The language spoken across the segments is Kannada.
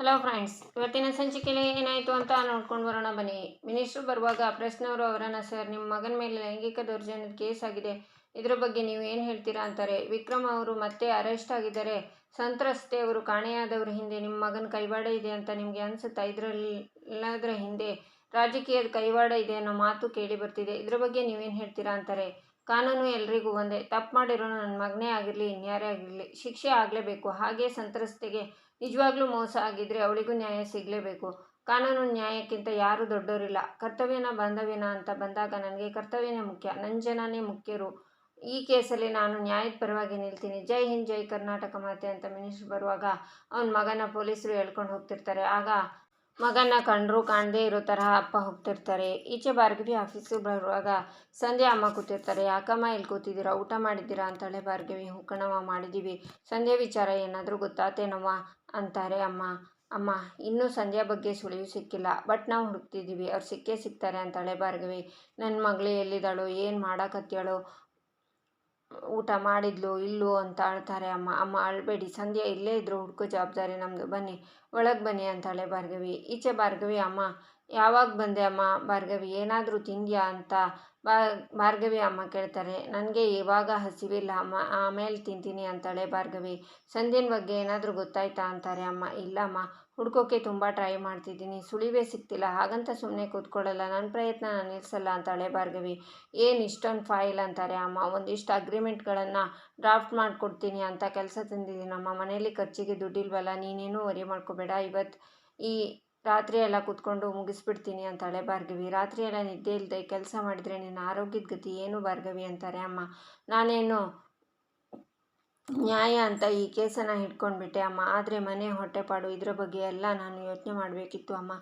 ಹಲೋ ಫ್ರೆಂಡ್ಸ್ ಇವತ್ತಿನ ಸಂಚಿಕೆಯಲ್ಲಿ ಏನಾಯಿತು ಅಂತ ನೋಡ್ಕೊಂಡು ಬರೋಣ ಬನ್ನಿ. ಮಿನಿಸ್ಟ್ರು ಬರುವಾಗ ಪ್ರಶ್ನವರು ಅವರನ್ನ, ಸರ್, ನಿಮ್ಮ ಮಗನ ಮೇಲೆ ಲೈಂಗಿಕ ದೌರ್ಜನ್ಯದ ಕೇಸ್ ಆಗಿದೆ. ಇದ್ರ ಬಗ್ಗೆ ನೀವು ಏನು ಹೇಳ್ತೀರಾ? ಅಂತಾರೆ. ವಿಕ್ರಮ್ ಅವರು, ಮತ್ತೆ ಅರೆಸ್ಟ್ ಆಗಿದ್ದಾರೆ ಸಂತ್ರಸ್ತೆ ಅವರು ಕಾಣೆಯಾದವ್ರ ಹಿಂದೆ ನಿಮ್ಮ ಮಗನ ಕೈವಾಡ ಇದೆ ಅಂತ ನಿಮಗೆ ಅನಿಸುತ್ತಾ? ಇದರೆಲ್ಲದರ ಹಿಂದೆ ರಾಜಕೀಯದ ಕೈವಾಡ ಇದೆ ಅನ್ನೋ ಮಾತು ಕೇಳಿ ಬರ್ತಿದೆ. ಇದ್ರ ಬಗ್ಗೆ ನೀವೇನು ಹೇಳ್ತೀರಾ? ಅಂತಾರೆ. ಕಾನೂನು ಎಲ್ರಿಗೂ ಒಂದೇ. ತಪ್ಪು ಮಾಡಿರೋನು ನನ್ನ ಮಗನೇ ಆಗಿರಲಿ, ಇನ್ಯಾರೇ ಆಗಿರಲಿ. ಶಿಕ್ಷೆ ಆಗಲೇಬೇಕು. ಹಾಗೆ ಸಂತ್ರಸ್ತೆಗೆ ನಿಜವಾಗ್ಲೂ ಮೋಸ ಆಗಿದ್ರೆ ಅವಳಿಗೂ ನ್ಯಾಯ ಸಿಗಲೇಬೇಕು. ಕಾನೂನು ನ್ಯಾಯಕ್ಕಿಂತ ಯಾರೂ ದೊಡ್ಡವರಿಲ್ಲ ಕರ್ತವ್ಯನ ಬಾಂಧವ್ಯನ ಅಂತ ಬಂದಾಗ ನನಗೆ ಕರ್ತವ್ಯನೇ ಮುಖ್ಯ. ನನ್ನ ಜನನೇ ಮುಖ್ಯರು. ಈ ಕೇಸಲ್ಲಿ ನಾನು ನ್ಯಾಯದ ಪರವಾಗಿ ನಿಲ್ತೀನಿ. ಜೈ ಹಿಂದ್, ಜೈ ಕರ್ನಾಟಕ ಮಾತೆ ಅಂತ ಮಿನಿಸ್ಟ್ರ್ ಬರುವಾಗ ಅವನ ಮಗನ ಪೊಲೀಸರು ಹೇಳ್ಕೊಂಡು ಹೋಗ್ತಿರ್ತಾರೆ. ಆಗ ಮಗನ ಕಂಡ್ರು ಕಾಣದೇ ಇರೋ ತರಹ ಅಪ್ಪ ಹೋಗ್ತಿರ್ತಾರೆ. ಈಚೆ ಭಾರ್ಗವಿ ಆಫೀಸಿಗೆ ಬರುವಾಗ ಸಂಧ್ಯಾ ಅಮ್ಮ ಕೂತಿರ್ತಾರೆ. ಯಾಕಮ್ಮ ಇಲ್ಲಿ ಕೂತಿದ್ದೀರಾ? ಊಟ ಮಾಡಿದ್ದೀರಾ? ಅಂತಾಳೆ ಭಾರ್ಗವಿ ಹುಕ್ಕಣವ ಮಾಡಿದ್ದೀವಿ ಸಂಧ್ಯಾ ವಿಚಾರ, ಏನಾದರೂ ಗೊತ್ತಾತೇನವ್ವ? ಅಂತಾರೆ ಅಮ್ಮ. ಅಮ್ಮ, ಇನ್ನೂ ಸಂಧ್ಯಾ ಬಗ್ಗೆ ಸುಳಿವು ಸಿಕ್ಕಿಲ್ಲ. ಬಟ್ ನಾವು ಹುಡುಕ್ತಿದ್ದೀವಿ. ಅವ್ರು ಸಿಕ್ಕೇ ಸಿಗ್ತಾರೆ ಅಂತಾಳೆ ಭಾರ್ಗವಿ ನನ್ನ ಮಗಳು ಎಲ್ಲಿದ್ದಾಳೋ? ಏನು ಮಾಡಾಕತ್ಯಾಳೋ ಊಟ ಮಾಡಿದ್ಲು, ಇಲ್ಲೋ ಅಂತ ಅಳ್ತಾರೆ ಅಮ್ಮ. ಅಮ್ಮ ಅಳಬೇಡಿ, ಸಂಧ್ಯಾ ಇಲ್ಲೇ ಇದ್ರು, ಹುಡುಕೋ ಜವಾಬ್ದಾರಿ ನಮ್ಮದು ಬನ್ನಿ, ಒಳಗೆ ಬನ್ನಿ ಅಂತಾಳೆ ಭಾರ್ಗವಿ. ಈಚೆ ಭಾರ್ಗವಿ, ಅಮ್ಮ ಯಾವಾಗ ಬಂದೆ ಅಮ್ಮ? ಭಾರ್ಗವಿ, ಏನಾದರೂ ತಿಂದ್ಯಾ ಅಂತ ಬಾ, ಭಾರ್ಗವಿ ಅಮ್ಮ ಕೇಳ್ತಾರೆ. ನನಗೆ ಇವಾಗ ಹಸಿವಿಲ್ಲ ಅಮ್ಮ. ಆಮೇಲೆ ತಿಂತೀನಿ ಅಂತಾಳೆ ಭಾರ್ಗವಿ. ಸಂಧ್ಯನ ಬಗ್ಗೆ ಏನಾದರೂ ಗೊತ್ತಾಯ್ತಾ ಅಂತಾರೆ ಅಮ್ಮ. ಇಲ್ಲಮ್ಮ ಹುಡ್ಕೋಕ್ಕೆ ತುಂಬ ಟ್ರೈ ಮಾಡ್ತಿದ್ದೀನಿ. ಸುಳಿವೇ ಸಿಗ್ತಿಲ್ಲ. ಹಾಗಂತ ಸುಮ್ಮನೆ ಕೂತ್ಕೊಳ್ಳಲ್ಲ. ನನ್ನ ಪ್ರಯತ್ನ ನಾನು ನಿಲ್ಲಿಸಲ್ಲ ಅಂತಾಳೆ ಭಾರ್ಗವಿ. ಏನು ಇಷ್ಟೊಂದು ಫೈಲ್ ಅಂತಾರೆ ಅಮ್ಮ. ಒಂದಿಷ್ಟು ಅಗ್ರಿಮೆಂಟ್ಗಳನ್ನು ಡ್ರಾಫ್ಟ್ ಮಾಡಿಕೊಡ್ತೀನಿ ಅಂತ ಕೆಲಸ ತಂದಿದ್ದೀನಮ್ಮ ಮನೇಲಿ ಖರ್ಚಿಗೆ ದುಡ್ಡಿಲ್ವಲ್ಲ. ನೀನೇನು ವರಿ ಮಾಡ್ಕೋಬೇಡ. ಇವತ್ತು ಈ ರಾತ್ರಿ ಎಲ್ಲ ಕೂತ್ಕೊಂಡು ಮುಗಿಸ್ಬಿಡ್ತೀನಿ ಅಂತಾಳೆ ಭಾರ್ಗವಿ. ರಾತ್ರಿ ಎಲ್ಲ ನಿದ್ದೆ ಇಲ್ಲದೆ ಕೆಲಸ ಮಾಡಿದರೆ ನಿನ್ನ ಆರೋಗ್ಯದ ಗತಿ ಏನು ಭಾರ್ಗವಿ ಅಂತಾರೆ ಅಮ್ಮ. ನಾನೇನು ನ್ಯಾಯ ಅಂತ ಈ ಕೇಸನ್ನು ಹಿಡ್ಕೊಂಡ್ಬಿಟ್ಟೆ ಅಮ್ಮ. ಆದರೆ ಮನೆ ಹೊಟ್ಟೆಪಾಡು ಇದರ ಬಗ್ಗೆ ಎಲ್ಲ ನಾನು ಯೋಚನೆ ಮಾಡಬೇಕಿತ್ತು ಅಮ್ಮ.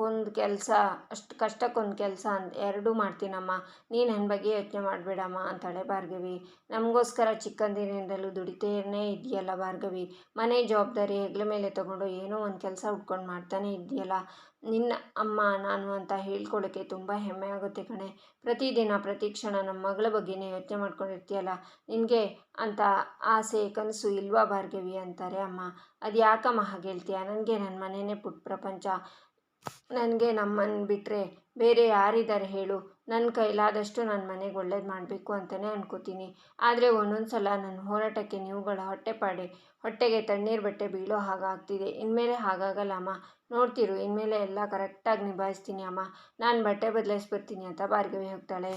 ಇಷ್ಟಕ್ಕೊಂದು ಕೆಲಸ, ಅಷ್ಟು ಕಷ್ಟಕ್ಕೊಂದು ಕೆಲಸ ಅಂತ ಎರಡೂ ಮಾಡ್ತೀನಮ್ಮ. ನೀನು ನನ್ನ ಬಗ್ಗೆ ಯೋಚನೆ ಮಾಡಬೇಡಮ್ಮ ಅಂತಾಳೆ ಭಾರ್ಗವಿ. ನಮಗೋಸ್ಕರ ಚಿಕ್ಕಂದಿನಿಂದಲೂ ದುಡಿತೇನೇ ಇದೆಯಲ್ಲ ಭಾರ್ಗವಿ. ಮನೆ ಜವಾಬ್ದಾರಿ ಹೆಗ್ಲ ಮೇಲೆ ತಗೊಂಡು ಏನೋ ಒಂದು ಕೆಲಸ ಹುಡ್ಕೊಂಡು ಮಾಡ್ತಾನೆ ಇದೆಯಲ್ಲ. ನಿನ್ನ ಅಮ್ಮ ನಾನು ಅಂತ ಹೇಳ್ಕೊಳ್ಳೋಕ್ಕೆ ತುಂಬ ಹೆಮ್ಮೆ ಆಗುತ್ತೆ ಕಣೆ. ಪ್ರತಿದಿನ, ಪ್ರತಿ ಕ್ಷಣ ನಮ್ಮ ಮಗಳ ಬಗ್ಗೆನೇ ಯೋಚನೆ ಮಾಡ್ಕೊಂಡಿರ್ತೀಯಲ್ಲ. ನಿನಗೆ ಅಂತ ಆಸೆ, ಕನಸು ಇಲ್ವಾ ಭಾರ್ಗವಿ ಅಂತಾರೆ ಅಮ್ಮ. ಅದು ಯಾಕಮ್ಮ ಹಾಗೆ ಹೇಳ್ತೀಯ ನನಗೆ ನನ್ನ ಮನೆಯೇ ಪುಟ್ಟ ಪ್ರಪಂಚ. ನನಗೆ ನಮ್ಮನ್ನು ಬಿಟ್ಟರೆ ಬೇರೆ ಯಾರಿದ್ದಾರೆ ಹೇಳು. ನನ್ನ ಕೈಲಾದಷ್ಟು ನನ್ನ ಮನೆಗೆ ಒಳ್ಳೇದು ಮಾಡಬೇಕು ಅಂತಲೇ ಅನ್ಕೋತೀನಿ. ಆದರೆ ಒಂದೊಂದು ಸಲ ನನ್ನ ಹೋರಾಟಕ್ಕೆ ನೀವುಗಳ ಹೊಟ್ಟೆಪಾಡೆ ಹೊಟ್ಟೆಗೆ ತಣ್ಣೀರು ಬಟ್ಟೆ ಬೀಳೋ ಹಾಗಾಗ್ತಿದೆ ಇನ್ಮೇಲೆ ಹಾಗಾಗಲ್ಲ, ಅಮ್ಮ. ನೋಡ್ತಿರು, ಇನ್ಮೇಲೆ ಎಲ್ಲ ಕರೆಕ್ಟಾಗಿ ನಿಭಾಯಿಸ್ತೀನಿ, ಅಮ್ಮ. ನಾನು ಬಟ್ಟೆ ಬದಲಾಯಿಸ್ಬಿಡ್ತೀನಿ ಅಂತ ಬಾರ್ಗವಿ ಹೋಗ್ತಾಳೆ.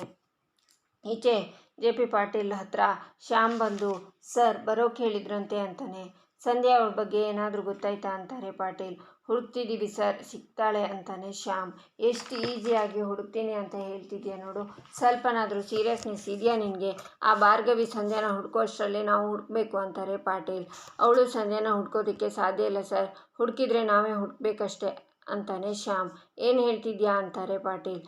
ಈಚೆ ಜೆ ಪಿ ಪಾಟೀಲ್ ಹತ್ರ ಶ್ಯಾಮ್ ಬಂದು, ಸರ್, ಬರೋಕೆ ಹೇಳಿದ್ರಂತೆ ಅಂತಾನೆ. ಸಂಧ್ಯಾ ಅವಳ ಬಗ್ಗೆ ಏನಾದರೂ ಗೊತ್ತಾಯ್ತಾ ಅಂತಾರೆ ಪಾಟೀಲ್. ಹುಡುಕ್ತಿದ್ದೀವಿ ಸರ್. ಸಿಗ್ತಾಳೆ ಅಂತಾನೆ ಶ್ಯಾಮ್. ಎಷ್ಟು ಈಸಿಯಾಗಿ ಹುಡುಕ್ತೀನಿ ಅಂತ ಹೇಳ್ತಿದ್ಯಾ ನೋಡು. ಸ್ವಲ್ಪನಾದರೂ ಸೀರಿಯಸ್ನೆಸ್ ಇದೆಯಾ ನಿನಗೆ? ಆ ಭಾರ್ಗವಿ ಸಂಧ್ಯಾನ ಹುಡ್ಕೋ ಅಷ್ಟರಲ್ಲಿ ನಾವು ಹುಡುಕ್ಬೇಕು, ಅಂತಾರೆ ಪಾಟೀಲ್. ಅವಳು ಸಂಧ್ಯಾನ ಹುಡ್ಕೋದಕ್ಕೆ ಸಾಧ್ಯ ಇಲ್ಲ ಸರ್. ಹುಡುಕಿದ್ರೆ ನಾವೇ ಹುಡುಕ್ಬೇಕಷ್ಟೆ, ಅಂತಾನೆ ಶ್ಯಾಮ್. ಏನು ಹೇಳ್ತಿದ್ಯಾ? ಅಂತಾರೆ ಪಾಟೀಲ್.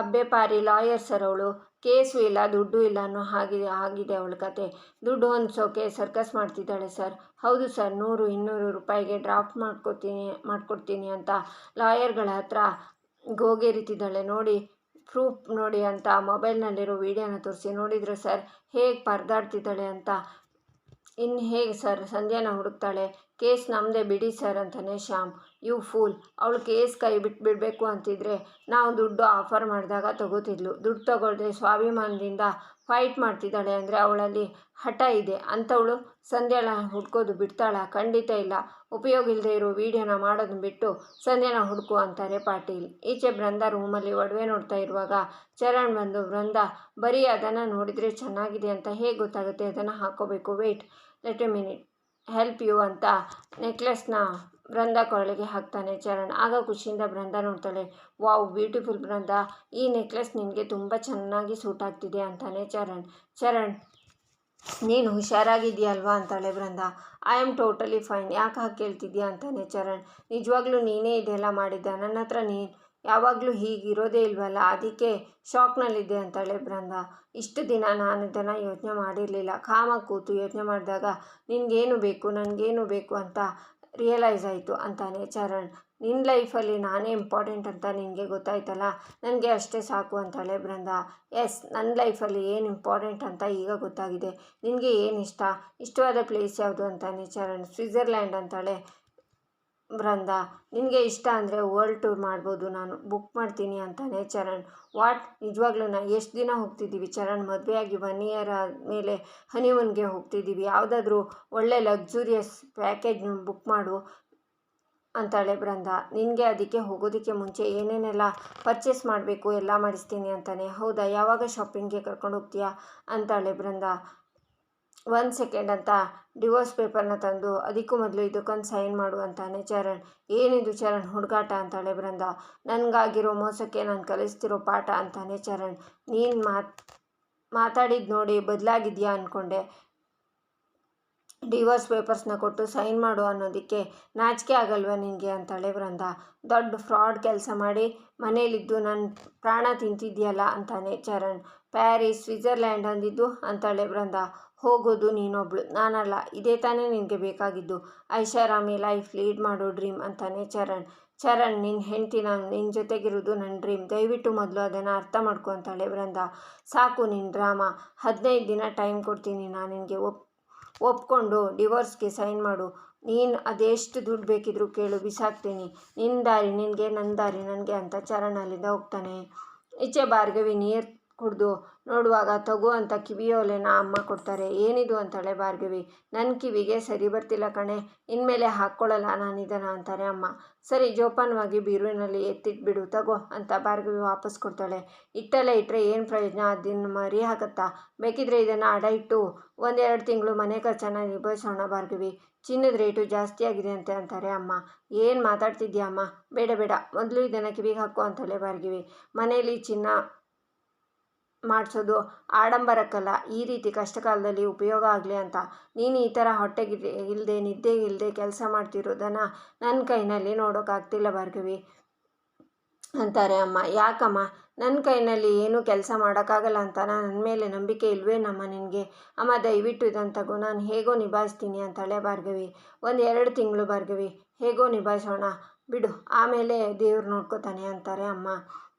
ಅಬ್ಬೆ ಪಾರಿ ಲಾಯರ್ ಸರ್ ಅವಳು. ಕೇಸು ಇಲ್ಲ, ದುಡ್ಡು ಇಲ್ಲ ಅನ್ನೋ ಹಾಗಿದೆ ಆಗಿದೆ ಅವಳ ಕತೆ. ದುಡ್ಡು ಹೊಂದಿಸೋಕೆ ಸರ್ಕಸ್ ಮಾಡ್ತಿದ್ದಾಳೆ ಸರ್. ಹೌದು ಸರ್, ನೂರು, ಇನ್ನೂರು ರೂಪಾಯಿಗೆ ಡ್ರಾಫ್ಟ್ ಮಾಡ್ಕೊತೀನಿ, ಮಾಡ್ಕೊಡ್ತೀನಿ ಅಂತ ಲಾಯರ್ಗಳ ಹತ್ರ ಗೋಗೇರಿತಿದ್ದಾಳೆ. ನೋಡಿ, ಪ್ರೂಫ್ ನೋಡಿ ಅಂತ ಮೊಬೈಲ್ನಲ್ಲಿರೋ ವೀಡಿಯೋನ ತೋರಿಸಿ ನೋಡಿದರೆ ಸರ್. ಹೇಗೆ ಪರದಾಡ್ತಿದ್ದಾಳೆ ಅಂತ. ಇನ್ನು ಹೇಗೆ ಸರ್, ಸಂಧ್ಯಾನ ಹುಡುಕ್ತಾಳೆ. ಕೇಸ್ ನಮ್ಮದೇ ಬಿಡಿ ಸರ್ ಅಂತಾನೆ ಶ್ಯಾಮ್. ಯು ಫೂಲ್, ಅವಳು ಕೇಸ್ ಕೈ ಬಿಟ್ಟು ಬಿಡಬೇಕು ಅಂತಿದ್ರೆ ನಾವು ದುಡ್ಡು ಆಫರ್ ಮಾಡಿದಾಗ ತಗೋತಿದ್ಲು. ದುಡ್ಡು ತಗೊಳ್ದೆ ಸ್ವಾಭಿಮಾನದಿಂದ ಫೈಟ್ ಮಾಡ್ತಿದ್ದಾಳೆ ಅಂದರೆ ಅವಳಲ್ಲಿ ಹಠ ಇದೆ. ಅಂಥವಳು ಸಂಧ್ಯಾಳ ಹುಡ್ಕೋದು ಬಿಡ್ತಾಳ. ಖಂಡಿತ ಇಲ್ಲ. ಉಪಯೋಗ ಇಲ್ಲದೆ ಇರೋ ವೀಡಿಯೋನ ಮಾಡೋದನ್ನ ಬಿಟ್ಟು ಸಂಧ್ಯಾನ ಹುಡುಕು ಅಂತಾರೆ ಪಾಟೀಲ್. ಈಚೆ ಬೃಂದ ರೂಮಲ್ಲಿ ಒಡವೆ ನೋಡ್ತಾ ಇರುವಾಗ ಚರಣ್ ಬಂದು ಬೃಂದ ಬರೀ ಅದನ್ನು ನೋಡಿದರೆ ಚೆನ್ನಾಗಿದೆ ಅಂತ ಹೇಗೆ ಗೊತ್ತಾಗುತ್ತೆ? ಅದನ್ನು ಹಾಕೋಬೇಕು. Wait let a minute. Help you ಅಂತ ನೆಕ್ಲೆಸ್ನ ಬೃಂದ ಕೊರಳಿಗೆ ಹಾಕ್ತಾನೆ. ಚರಣ್ ಆಗ ಖುಷಿಯಿಂದ ಬೃಂದ ನೋಡ್ತಾಳೆ. ವಾವ್, ಬ್ಯೂಟಿಫುಲ್ ಬೃಂದ ಈ ನೆಕ್ಲೆಸ್ ನಿನಗೆ ತುಂಬ ಚೆನ್ನಾಗಿ ಸೂಟ್ ಆಗ್ತಿದೆ ಅಂತಾನೆ ಚರಣ್. ಚರಣ್, ನೀನು ಹುಷಾರಾಗಿದೆಯಲ್ವಾ ಅಂತಾಳೆ Brinda I am totally fine ಯಾಕೆ ಹಾಕಿ ಕೇಳ್ತಿದ್ಯಾ ಅಂತಾನೆ ಚರಣ್. ನಿಜವಾಗ್ಲೂ ನೀನೇ ಇದೆಲ್ಲ ಮಾಡಿದ್ದ ನನ್ನ ಹತ್ರ ನೀನು ಯಾವಾಗಲೂ ಹೀಗಿರೋದೇ ಇಲ್ವಲ್ಲ? ಅದಕ್ಕೆ ಶಾಕ್ನಲ್ಲಿದ್ದೆ ಅಂತಾಳೆ ಬೃಂದ ಇಷ್ಟು ದಿನ ನಾನು ಇದನ್ನು ಯೋಚನೆ ಮಾಡಿರಲಿಲ್ಲ. ಕಾಮಾಗಿ ಕೂತು ಯೋಚನೆ ಮಾಡಿದಾಗ ನಿನಗೇನು ಬೇಕು? ನನಗೇನು ಬೇಕು? ಅಂತ ರಿಯಲೈಸ್ ಆಯಿತು ಅಂತಾನೆ ಚರಣ್. ನಿನ್ನ ಲೈಫಲ್ಲಿ ನಾನೇ ಇಂಪಾರ್ಟೆಂಟ್ ಅಂತ ನಿನಗೆ ಗೊತ್ತಾಯ್ತಲ್ಲ? ನನಗೆ ಅಷ್ಟೇ ಸಾಕು ಅಂತಾಳೆ ಬೃಂದ. ಎಸ್ ನನ್ನ ಲೈಫಲ್ಲಿ ಏನು ಇಂಪಾರ್ಟೆಂಟ್ ಅಂತ ಈಗ ಗೊತ್ತಾಗಿದೆ. ನಿನಗೆ ಏನು ಇಷ್ಟ? ಇಷ್ಟವಾದ ಪ್ಲೇಸ್ ಯಾವುದು ಅಂತಾನೆ ಚರಣ್. ಸ್ವಿಟ್ಜರ್ಲ್ಯಾಂಡ್ ಅಂತಾಳೆ. ಬೃಂದ ನಿನಗೆ ಇಷ್ಟ ಅಂದರೆ ವರ್ಲ್ಡ್ ಟೂರ್ ಮಾಡ್ಬೋದು. ನಾನು ಬುಕ್ ಮಾಡ್ತೀನಿ ಅಂತಾನೆ ಚರಣ್. ವಾಟ್? ನಿಜವಾಗ್ಲೂ ನಾ ಎಷ್ಟು ದಿನ ಹೋಗ್ತಿದ್ದೀವಿ ಚರಣ್? ಮದುವೆಯಾಗಿ ಒನ್ ಇಯರ್ ಆದಮೇಲೆ ಹನಿಮೂನ್ಗೆ ಹೋಗ್ತಿದ್ದೀವಿ. ಯಾವುದಾದ್ರೂ ಒಳ್ಳೆ ಲಕ್ಸುರಿಯಸ್ ಪ್ಯಾಕೇಜ್ ಬುಕ್ ಮಾಡು ಅಂತಾಳೆ ಬೃಂದ ನಿನಗೆ ಅದಕ್ಕೆ ಹೋಗೋದಕ್ಕೆ ಮುಂಚೆ ಏನೇನೆಲ್ಲ ಪರ್ಚೇಸ್ ಮಾಡಬೇಕು, ಎಲ್ಲ ಮಾಡಿಸ್ತೀನಿ ಅಂತಾನೆ. ಹೌದಾ? ಯಾವಾಗ ಶಾಪಿಂಗ್ಗೆ ಕರ್ಕೊಂಡು ಹೋಗ್ತೀಯಾ? ಅಂತಾಳೆ ಬೃಂದ ಒಂದು ಸೆಕೆಂಡ್ ಅಂತ ಡಿವೋರ್ಸ್ ಪೇಪರ್ನ ತಂದು ಅದಕ್ಕೂ ಮೊದಲು ಇದಕ್ಕೊಂದು ಸೈನ್ ಮಾಡು ಅಂತಾನೆ ಚರಣ್. ಏನಿದು ಚರಣ್? ಹುಡುಗಾಟ ಅಂತಾಳೆ ಬೃಂದ. ನನಗಾಗಿರೋ ಮೋಸಕ್ಕೆ ನಾನು ಕಲಿಸ್ತಿರೋ ಪಾಠ ಅಂತಾನೆ ಚರಣ್. ನೀನು ಮಾತ್ ಮಾತಾಡಿದ್ದು ನೋಡಿ ಬದಲಾಗಿದ್ಯಾ ಅಂದ್ಕೊಂಡೆ ಡಿವೋರ್ಸ್ ಪೇಪರ್ಸ್ನ ಕೊಟ್ಟು ಸೈನ್ ಮಾಡು ಅನ್ನೋದಕ್ಕೆ ನಾಚಿಕೆ ಆಗಲ್ವಾ ನಿನಗೆ ಅಂತಾಳೆ ಬೃಂದ. ದೊಡ್ಡ ಫ್ರಾಡ್ ಕೆಲಸ ಮಾಡಿ ಮನೇಲಿದ್ದು ನನ್ನ ಪ್ರಾಣ ತಿಂತಿದ್ಯಲ್ಲ ಅಂತಾನೆ ಚರಣ್. ಪ್ಯಾರಿಸ್, ಸ್ವಿಟ್ಜರ್ಲ್ಯಾಂಡ್ ಅಂದಿದ್ದು ಅಂತಾಳೆ ಬೃಂದ. ಹೋಗೋದು ನೀನೊಬ್ಳು. ನಾನಲ್ಲ, ಇದೇ ತಾನೇ ನಿನಗೆ ಬೇಕಾಗಿದ್ದು. ಐಷಾರಾಮಿ ಲೈಫ್ ಲೀಡ್ ಮಾಡೋ ಡ್ರೀಮ್ ಅಂತಾನೆ ಚರಣ್. ಚರಣ್ ನಿನ್ನ ಹೆಂಡತಿ ನಾನು ನಿನ್ನ ಜೊತೆಗಿರೋದು ನನ್ನ ಡ್ರೀಮ್. ದಯವಿಟ್ಟು ಮೊದಲು ಅದನ್ನು ಅರ್ಥ ಮಾಡ್ಕೊ ಅಂತಾಳೆ ಬೃಂದ ಸಾಕು ನಿನ್ನ ಡ್ರಾಮಾ. ಹದಿನೈದು ದಿನ ಟೈಮ್ ಕೊಡ್ತೀನಿ ನಾನು ನಿನಗೆ. ಒಪ್, ಒಪ್ಕೊಂಡು ಡಿವೋರ್ಸ್ಗೆ ಸೈನ್ ಮಾಡು. ನೀನು ಅದೆಷ್ಟು ದುಡ್ಡು ಬೇಕಿದ್ರು ಕೇಳು, ಬಿಸಾಕ್ತೀನಿ. ನಿನ್ನ ದಾರಿ ನಿನಗೆ ನನ್ನ ದಾರಿ ನನಗೆ ಅಂತ ಚರಣ್ ಅಲ್ಲಿಂದ ಹೋಗ್ತಾನೆ. ಈಚೆ ಭಾರ್ಗವಿ ನೀರು ಕುಡಿದು ನೋಡುವಾಗ ತಗೋ ಅಂತ ಕಿವಿಯೋಲೆನ ಅಮ್ಮ ಕೊಡ್ತಾರೆ. ಏನಿದು ಅಂತಾಳೆ ಭಾರ್ಗವಿ. ನನ್ನ ಕಿವಿಗೆ ಸರಿ ಬರ್ತಿಲ್ಲ ಕಣೆ. ಇನ್ಮೇಲೆ ಹಾಕ್ಕೊಳ್ಳಲ್ಲ ನಾನು ಇದನ್ನು ಅಂತಾರೆ ಅಮ್ಮ. ಸರಿ, ಜೋಪಾನವಾಗಿ ಬೀರುವಿನಲ್ಲಿ ಎತ್ತಿಟ್ಬಿಡು, ತಗೋ ಅಂತ ಭಾರ್ಗವಿ ವಾಪಸ್ ಕೊಡ್ತಾಳೆ. ಇಟ್ಟಲ್ಲೇ ಇಟ್ಟರೆ ಏನು ಪ್ರಯೋಜನ? ಅದನ್ನು ಮರಿ ಹಾಕತ್ತಾ? ಬೇಕಿದ್ರೆ ಇದನ್ನು ಅಡ ಇಟ್ಟು ಒಂದೆರಡು ತಿಂಗಳು ಮನೆ ಖರ್ಚನ್ನು ನಿಭಾಯಿಸೋಣ ಭಾರ್ಗವಿ. ಚಿನ್ನದ ರೇಟು ಜಾಸ್ತಿ ಆಗಿದೆ ಅಂತ ಅಂತಾರೆ ಅಮ್ಮ. ಏನು ಮಾತಾಡ್ತಿದ್ಯಾ ಅಮ್ಮ? ಬೇಡ ಬೇಡ. ಮೊದಲು ಇದನ್ನು ಕಿವಿಗೆ ಹಾಕೋ ಅಂತಲೇ ಭಾರ್ಗವಿ. ಮನೆಯಲ್ಲಿ ಚಿನ್ನ ಮಾಡಿಸೋದು ಆಡಂಬರಕ್ಕಲ್ಲ ಈ ರೀತಿ ಕಷ್ಟಕಾಲದಲ್ಲಿ ಉಪಯೋಗ ಆಗಲಿ ಅಂತ. ನೀನು ಈ ಥರ ಹೊಟ್ಟೆಗೆ ಇಲ್ಲದೆ ನಿದ್ದೆ ಇಲ್ಲದೆ ಕೆಲಸ ಮಾಡ್ತಿರೋದನ್ನು ನನ್ನ ಕೈನಲ್ಲಿ ನೋಡೋಕ್ಕಾಗ್ತಿಲ್ಲ ಭಾರ್ಗವಿ ಅಂತಾರೆ ಅಮ್ಮ. ಯಾಕಮ್ಮ? ನನ್ನ ಕೈನಲ್ಲಿ ಏನೂ ಕೆಲಸ ಮಾಡೋಕ್ಕಾಗಲ್ಲ ಅಂತ ನನ್ನ ಮೇಲೆ ನಂಬಿಕೆ ಇಲ್ವೇನಮ್ಮ ನಿನಗೆ? ಅಮ್ಮ, ದಯವಿಟ್ಟು ಇದನ್ನು ತಗೋ. ನಾನು ಹೇಗೋ ನಿಭಾಯಿಸ್ತೀನಿ ಅಂತಾಳೆ ಭಾರ್ಗವಿ. ಒಂದು ಎರಡು ತಿಂಗಳು ಭಾರ್ಗವಿ. ಹೇಗೋ ನಿಭಾಯಿಸೋಣ. ಬಿಡು. ಆಮೇಲೆ ದೇವ್ರು ನೋಡ್ಕೋತಾನೆ ಅಂತಾರೆ ಅಮ್ಮ.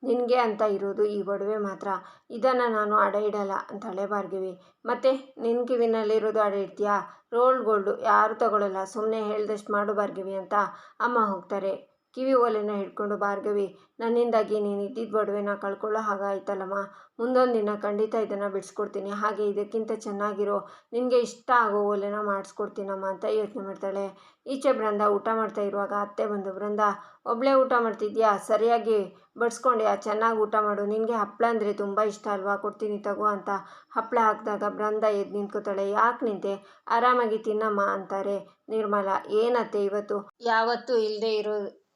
ನಿನಗೆ ಅಂತ ಇರೋದು ಈ ಒಡವೆ ಮಾತ್ರ. ಇದನ್ನು ನಾನು ಅಡ ಇಡಲ್ಲ ಅಂತಳೆ ಬಾರ್ಗಿವಿ. ಮತ್ತು ನಿನ್ನ ಕಿವಿನಲ್ಲಿರೋದು ಅಡ ಇಡ್ತೀಯಾ? ರೋಲ್ಡ್ ಗೋಲ್ಡು ಯಾರು ತಗೊಳ್ಳಲ್ಲ ಸುಮ್ಮನೆ ಹೇಳ್ದಷ್ಟು ಮಾಡು ಭಾರ್ಗವಿ ಅಂತ ಅಮ್ಮ ಹೋಗ್ತಾರೆ. ಕಿವಿ ಓಲೆನ ಹಿಡ್ಕೊಂಡು, ಭಾರ್ಗವಿ, ನನ್ನಿಂದಾಗಿ ನೀನು ಇದ್ದಿದ್ದ ಒಡವೆನ ಕಳ್ಕೊಳ್ಳೋ ಹಾಗಾಯ್ತಲ್ಲಮ್ಮ ಮುಂದೊಂದು ದಿನ ಖಂಡಿತ ಇದನ್ನು ಬಿಡಿಸ್ಕೊಡ್ತೀನಿ. ಹಾಗೆ ಇದಕ್ಕಿಂತ ಚೆನ್ನಾಗಿರೋ, ನಿನಗೆ ಇಷ್ಟ ಆಗೋ ಓಲೆನ ಮಾಡಿಸ್ಕೊಡ್ತೀನಮ್ಮ ಅಂತ ಯೋಚನೆ ಮಾಡ್ತಾಳೆ. ಈಚೆ ಬೃಂದ ಊಟ ಮಾಡ್ತಾ ಇರುವಾಗ ಅತ್ತೆ ಬಂದು, ಬೃಂದ ಒಬ್ಬಳೇ ಊಟ ಮಾಡ್ತಿದ್ಯಾ? ಸರಿಯಾಗಿ ಬಡಿಸ್ಕೊಂಡ್ಯಾ ಚೆನ್ನಾಗಿ ಊಟ ಮಾಡು. ನಿನಗೆ ಹಪ್ಪಳ ಅಂದರೆ ತುಂಬ ಇಷ್ಟ ಅಲ್ವಾ? ಕೊಡ್ತೀನಿ ತಗೋ ಅಂತ ಹಪ್ಪಳ ಹಾಕಿದಾಗ ಬೃಂದ ಎದ್ದು ನಿಂತ್ಕೋತಾಳೆ. ಯಾಕೆ ನಿಂತೆ? ಆರಾಮಾಗಿ ತಿನ್ನಮ್ಮ ಅಂತಾರೆ ನಿರ್ಮಲಾ. ಏನತ್ತೆ ಇವತ್ತು? ಯಾವತ್ತೂ ಇಲ್ಲದೆ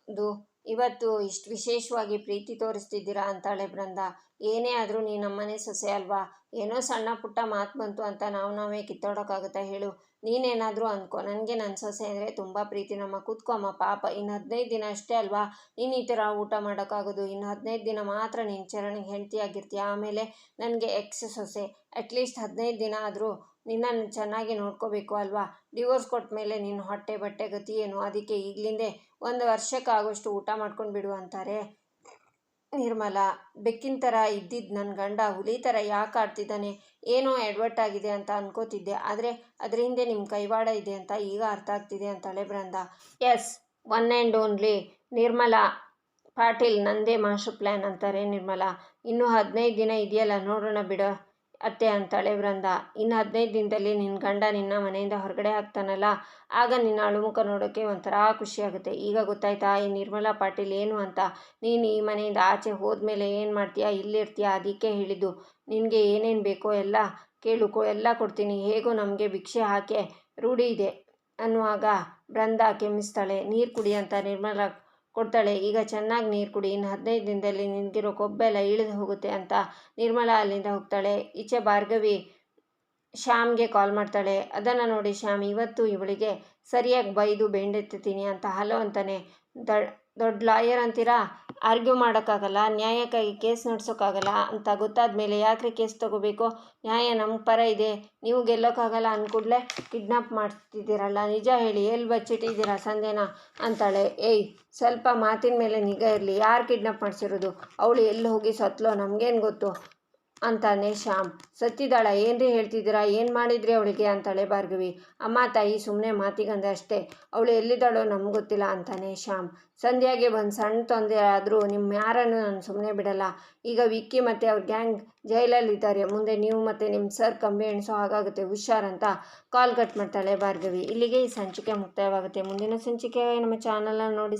ಇರೋದು ಇವತ್ತು ಇಷ್ಟು ವಿಶೇಷವಾಗಿ ಪ್ರೀತಿ ತೋರಿಸ್ತಿದ್ದೀರಾ? ಅಂತಾಳೆ ಬೃಂದ. ಏನೇ ಆದರೂ ನೀ ನಮ್ಮನೆ ಸೊಸೆ ಅಲ್ವಾ? ಏನೋ ಸಣ್ಣ ಪುಟ್ಟ ಮಾತು ಬಂತು ಅಂತ ನಾವು ನಾವೇ ಕಿತ್ತಾಡೋಕ್ಕಾಗುತ್ತಾ ಹೇಳು. ನೀನೇನಾದರೂ ಅಂದ್ಕೊ ನನಗೆ ನನ್ನ ಸೊಸೆ ಅಂದರೆ ತುಂಬ ಪ್ರೀತಿ. ನಮ್ಮ ಕೂತ್ಕೊಮ್ಮ, ಪಾಪ. ಇನ್ನು ಹದಿನೈದು ದಿನ ಅಷ್ಟೇ ಅಲ್ವಾ? ನೀನು ಈ ಥರ ಊಟ ಮಾಡೋಕ್ಕಾಗೋದು? ಇನ್ನು ಹದಿನೈದು ದಿನ ಮಾತ್ರ ನೀನು ಚರಣಿಗೆ ಹೆಂಡತಿಯಾಗಿರ್ತೀಯ ಆಮೇಲೆ ನನಗೆ ಎಕ್ಸ್ ಸೊಸೆ. ಅಟ್ಲೀಸ್ಟ್ ಹದಿನೈದು ದಿನ ಆದರೂ ನಿನ್ನನ್ನು ಚೆನ್ನಾಗಿ ನೋಡ್ಕೋಬೇಕು ಅಲ್ವಾ? ಡಿವೋರ್ಸ್ ಕೊಟ್ಟ ಮೇಲೆ ನಿನ್ನ ಹೊಟ್ಟೆ ಬಟ್ಟೆ ಗತಿ ಏನು? ಅದಕ್ಕೆ ಈಗಲಿಂದೇ ಒಂದು ವರ್ಷಕ್ಕಾಗೋಷ್ಟು ಊಟ ಮಾಡ್ಕೊಂಡು ಬಿಡು ಅಂತಾರೆ. ನಿರ್ಮಲಾ, ಬೆಕ್ಕಿನ ಥರ ಇದ್ದಿದ್ದು ನನ್ನ ಗಂಡ ಹುಲಿ ಥರ ಯಾಕೆ ಆಡ್ತಿದ್ದಾನೆ? ಏನೋ ಎಡ್ವರ್ಟ್ ಆಗಿದೆ ಅಂತ ಅನ್ಕೋತಿದ್ದೆ. ಆದರೆ ಅದ್ರ ಹಿಂದೆ ನಿಮ್ಮ ಕೈವಾಡ ಇದೆ ಅಂತ ಈಗ ಅರ್ಥ ಆಗ್ತಿದೆ ಅಂತಾಳೆ Brinda. Yes, one and only. Nirmala, Patil ನಂದೇ ಮಾಸ್ಟರ್ ಪ್ಲ್ಯಾನ್ ಅಂತಾರೆ ನಿರ್ಮಲಾ. ಇನ್ನೂ ಹದಿನೈದು ದಿನ ಇದೆಯಲ್ಲ, ನೋಡೋಣ ಬಿಡು. ಅತ್ತೆ ಅಂತಾಳೆ ವೃಂದ, ಇನ್ನು ಹದಿನೈದು ದಿನದಲ್ಲಿ ನಿನ್ನ ಗಂಡ ನಿನ್ನ ಮನೆಯಿಂದ ಹೊರಗಡೆ ಹಾಕ್ತಾನಲ್ಲ ಆಗ ನಿನ್ನ ಅಳುಮುಖ ನೋಡೋಕ್ಕೆ ಒಂಥರ ಖುಷಿಯಾಗುತ್ತೆ. ಈಗ ಗೊತ್ತಾಯ್ತಾ, ಈ ನಿರ್ಮಲಾ ಪಾಟೀಲ್ ಏನು ಅಂತ? ನೀನು ಈ ಮನೆಯಿಂದ ಆಚೆ ಹೋದ್ಮೇಲೆ ಏನು ಮಾಡ್ತೀಯಾ? ಇಲ್ಲಿರ್ತೀಯಾ ಅದಕ್ಕೆ ಹೇಳಿದ್ದು. ನಿನಗೆ ಏನೇನು ಬೇಕೋ ಎಲ್ಲ ಕೇಳುಕೋ ಎಲ್ಲ ಕೊಡ್ತೀನಿ. ಹೇಗೋ ನಮಗೆ ಭಿಕ್ಷೆ ಹಾಕೆ ರೂಢಿ ಇದೆ ಅನ್ನುವಾಗ ಬೃಂದ ಕೆಮ್ಮಿಸ್ತಾಳೆ. ನೀರು ಕುಡಿ ಅಂತ ನಿರ್ಮಲಾ ಕೊಡ್ತಾಳೆ, ಈಗ ಚೆನ್ನಾಗಿ ನೀರು ಕುಡಿ, ಇನ್ನು ಹದಿನೈದು ದಿನದಲ್ಲಿ ನಿನಗಿರೋ ಕೊಬ್ಬೆಲ್ಲ ಇಳಿದು ಹೋಗುತ್ತೆ ಅಂತ ನಿರ್ಮಲಾ ಅಲ್ಲಿಂದ ಹೋಗ್ತಾಳೆ. ಈಚೆ ಭಾರ್ಗವಿ ಶ್ಯಾಮ್ಗೆ ಕಾಲ್ ಮಾಡ್ತಾಳೆ, ಅದನ್ನು ನೋಡಿ ಶ್ಯಾಮ್, ಇವತ್ತು ಇವಳಿಗೆ ಸರಿಯಾಗಿ ಬೈದು ಬೆಂಡೆತ್ತೀನಿ ಅಂತ, ಹಲೋ ಅಂತಾನೆ. ದ ದೊಡ್ಡ ಲಾಯರ್ ಅಂತೀರಾ? ಆರ್ಗ್ಯೂ ಮಾಡೋಕ್ಕಾಗಲ್ಲ, ನ್ಯಾಯಕ್ಕಾಗಿ ಕೇಸ್ ನಡೆಸೋಕ್ಕಾಗಲ್ಲ ಅಂತ ಗೊತ್ತಾದ ಮೇಲೆ ಯಾಕ್ರಿ ಕೇಸ್ ತಗೋಬೇಕು? ನ್ಯಾಯ ನಮ್ಮ ಪರ ಇದೆ, ನೀವು ಗೆಲ್ಲೋಕ್ಕಾಗಲ್ಲ ಅಂದ್ಕೂಡ್ಲೆ ಕಿಡ್ನಾಪ್ ಮಾಡ್ತಿದ್ದೀರಲ್ಲ. ನಿಜ ಹೇಳಿ ಎಲ್ಲಿ ಬಚ್ಚಿಟ್ಟಿದ್ದೀರಾ ಸಂಧ್ಯನ ಅಂತಾಳೆ. ಏಯ್, ಸ್ವಲ್ಪ ಮಾತಿನ ಮೇಲೆ ನಿಗಾ ಇರಲಿ. ಯಾರು ಕಿಡ್ನಾಪ್ ಮಾಡಿಸಿರೋದು? ಅವಳು ಎಲ್ಲಿ ಹೋಗಿ ಸತ್ಲೋ? ನಮಗೇನು ಗೊತ್ತು? ಅಂತಾನೆ ಶ್ಯಾಮ್. ಸತ್ತಿದಾಳ ಏನ್ರಿ ಹೇಳ್ತಿದ್ದೀರಾ? ಏನು ಮಾಡಿದ್ರಿ ಅವಳಿಗೆ? ಅಂತಾಳೆ ಭಾರ್ಗವಿ. ಅಮ್ಮ, ತಾಯಿ ಸುಮ್ಮನೆ ಮಾತಿಗಂದೆ ಅಷ್ಟೇ. ಅವಳು ಎಲ್ಲಿದ್ದಾಳೋ ನಮ್ಗೆ ಗೊತ್ತಿಲ್ಲ ಅಂತಾನೆ ಶ್ಯಾಮ್. ಸಂಧ್ಯಾಗೆ ಒಂದು ಸಣ್ಣ ತೊಂದರೆ ಆದರೂ ನಿಮ್ಮ ಯಾರನ್ನು ನಾನು ಸುಮ್ಮನೆ ಬಿಡಲ್ಲ. ಈಗ ವಿಕ್ಕಿ ಮತ್ತು ಅವ್ರ ಗ್ಯಾಂಗ್ ಜೈಲಲ್ಲಿದ್ದಾರೆ. ಮುಂದೆ ನೀವು ಮತ್ತು ನಿಮ್ಮ ಸರ್ ಕಂಬಿ ಎಣಿಸೋ ಹಾಗಾಗುತ್ತೆ. ಹುಷಾರ್ ಅಂತ ಕಾಲ್ ಕಟ್ ಮಾಡ್ತಾಳೆ ಭಾರ್ಗವಿ. ಇಲ್ಲಿಗೆ ಈ ಸಂಚಿಕೆ ಮುಕ್ತಾಯವಾಗುತ್ತೆ. ಮುಂದಿನ ಸಂಚಿಕೆ ನಮ್ಮ ಚಾನಲನ್ನು ನೋಡಿ